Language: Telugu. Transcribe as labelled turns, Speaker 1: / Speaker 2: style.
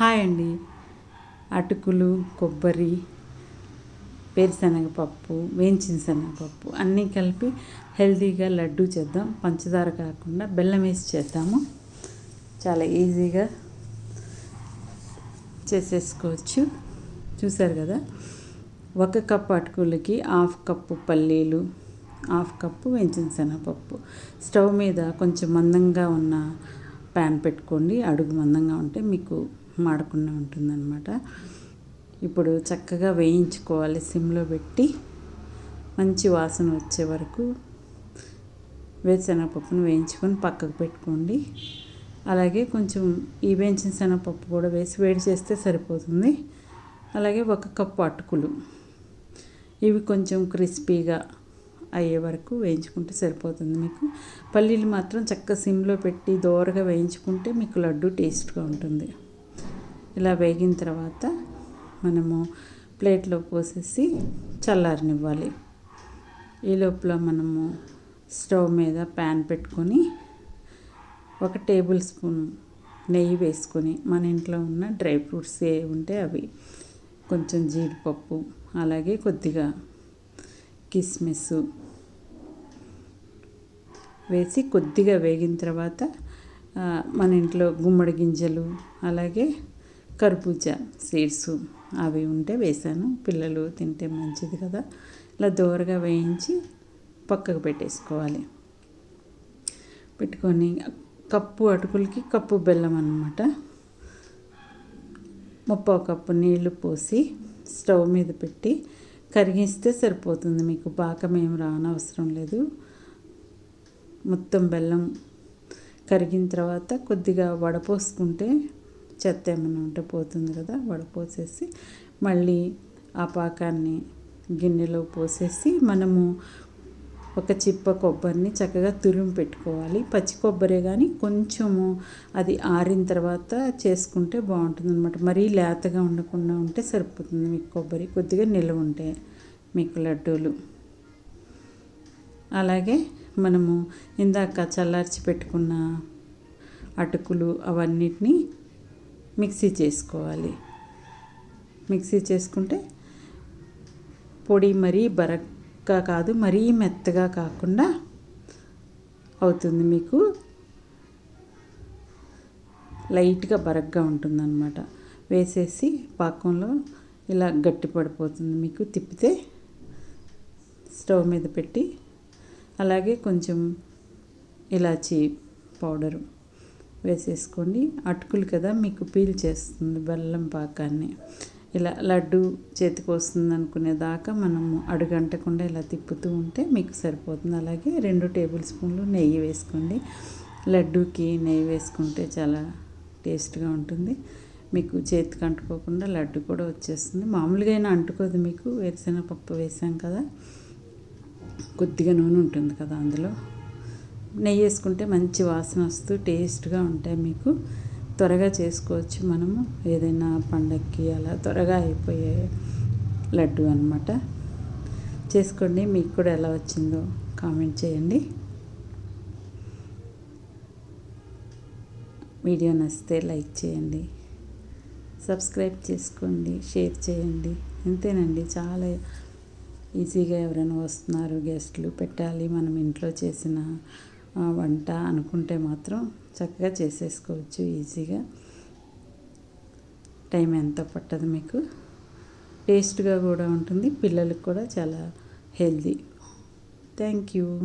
Speaker 1: హాయ్ అండి. అటుకులు కొబ్బరి వేరుశనగపప్పు వేయించిన శనగపప్పు అన్నీ కలిపి హెల్తీగా లడ్డు చేద్దాం. పంచదార కాకుండా బెల్లం వేసి చేద్దాము. చాలా ఈజీగా చేసేసుకోవచ్చు. చూసారు కదా? ఒక కప్పు అటుకులకి హాఫ్ కప్పు పల్లీలు హాఫ్ కప్పు వేయించిన శనగపప్పు స్టవ్ మీద కొంచెం మందంగా ఉన్న ప్యాన్ పెట్టుకోండి. అడుగు మందంగా ఉంటే మీకు మాడకుండా ఉంటుందన్నమాట. ఇప్పుడు చక్కగా వేయించుకోవాలి సిమ్లో పెట్టి. మంచి వాసన వచ్చే వరకు వేరుశనగపప్పును వేయించుకొని పక్కకు పెట్టుకోండి. అలాగే కొంచెం ఈ వేయించిన శనగపప్పు కూడా వేసి వేడి చేస్తే సరిపోతుంది. అలాగే ఒక కప్పు అటుకులు. ఇవి కొంచెం క్రిస్పీగా అయ్యే వరకు వేయించుకుంటే సరిపోతుంది మీకు. పల్లీలు మాత్రం చక్కగా సిమ్లో పెట్టి దోరగా వేయించుకుంటే మీకు లడ్డు టేస్ట్గా ఉంటుంది. ఇలా వేగిన తర్వాత మనము ప్లేట్లో పోసేసి చల్లారనివ్వాలి. ఈ లోపల మనము స్టవ్ మీద ప్యాన్ పెట్టుకొని ఒక టేబుల్ స్పూన్ నెయ్యి వేసుకొని మన ఇంట్లో ఉన్న డ్రై ఫ్రూట్స్ ఏ ఉంటే అవి కొంచెం జీడిపప్పు అలాగే కొద్దిగా కిస్మిస్ వేసి కొద్దిగా వేగిన తర్వాత మన ఇంట్లో గుమ్మడి గింజలు అలాగే కర్బూజా సీడ్స్ అవి ఉంటే వేసాను పిల్లలు తింటే మంచిది కదా. ఇలా దోరగా వేయించి పక్కకు పెట్టేసుకోవాలి. పెట్టుకొని కప్పు అటుకులకి కప్పు బెల్లం అనమాట ముప్పో కప్పు నీళ్ళు పోసి స్టవ్ మీద పెట్టి కరిగిస్తే సరిపోతుంది. మీకు పాకం ఏం రానవసరం లేదు. మొత్తం బెల్లం కరిగిన తర్వాత కొద్దిగా వడపోసుకుంటే చెత్త ఏమైనా ఉంటే పోతుంది కదా వడపోసేసి మళ్ళీ ఆ పాకాన్ని గిన్నెలో పోసేసి మనము ఒక చిప్ప కొబ్బరిని చక్కగా తురుము పెట్టుకోవాలి. పచ్చి కొబ్బరే కానీ కొంచెము అది ఆరిన తర్వాత చేసుకుంటే బాగుంటుంది అనమాట మరీ లేతగా ఉండకుండా ఉంటే సరిపోతుంది మీకు కొబ్బరి. కొద్దిగా నిల్వ ఉంటే మీకు లడ్డూలు. అలాగే మనము ఇందాక చల్లార్చి పెట్టుకున్న అటుకులు అవన్నిటినీ మిక్సీ చేసుకోవాలి. మిక్సీ చేసుకుంటే పొడి మరీ బరగ్గా కాదు మరీ మెత్తగా కాకుండా అవుతుంది మీకు. లైట్గా బరగ్గా ఉంటుందన్నమాట. వేసేసి పాకంలో ఇలా గట్టి పడిపోతుంది మీకు. తిప్పితే స్టవ్ మీద పెట్టి అలాగే కొంచెం ఇలాచీ పౌడరు వేసేసుకోండి. అటుకులు కదా మీకు పీల్ చేస్తుంది బెల్లం పాకాన్ని. ఇలా లడ్డు చేతికి వస్తుంది అనుకునేదాకా మనము అడుగంటకుండా ఇలా తిప్పుతూ ఉంటే మీకు సరిపోతుంది. అలాగే రెండు టేబుల్ స్పూన్లు నెయ్యి వేసుకోండి. లడ్డూకి నెయ్యి వేసుకుంటే చాలా టేస్ట్గా ఉంటుంది. మీకు చేతికి అంటుకోకుండా లడ్డు కూడా వచ్చేస్తుంది. మామూలుగా అయినా అంటుకోదు మీకు వేరుశనగపప్పు వేసాం కదా. కొద్దిగా నూనె ఉంటుంది కదా అందులో. నెయ్యి వేసుకుంటే మంచి వాసన వస్తూ టేస్ట్గా ఉంటాయి మీకు. త్వరగా చేసుకోవచ్చు మనము. ఏదైనా పండక్కి అలా త్వరగా అయిపోయే లడ్డు అనమాట చేసుకోండి. మీకు కూడా ఎలా వచ్చిందో కామెంట్ చేయండి. వీడియో నచ్చితే లైక్ చేయండి. సబ్స్క్రైబ్ చేసుకోండి. షేర్ చేయండి. అంతేనండి. చాలా ఈజీగా ఎవరైనా వస్తున్నారు గెస్ట్లు పెట్టాలి. మనం ఇంట్లో చేసిన వంట అనుకుంటే మాత్రం చక్కగా చేసేసుకోవచ్చు ఈజీగా. టైం ఎంత పట్టదు మీకు? టేస్ట్గా కూడా ఉంటుంది పిల్లలకు కూడా చాలా హెల్దీ థ్యాంక్ యూ.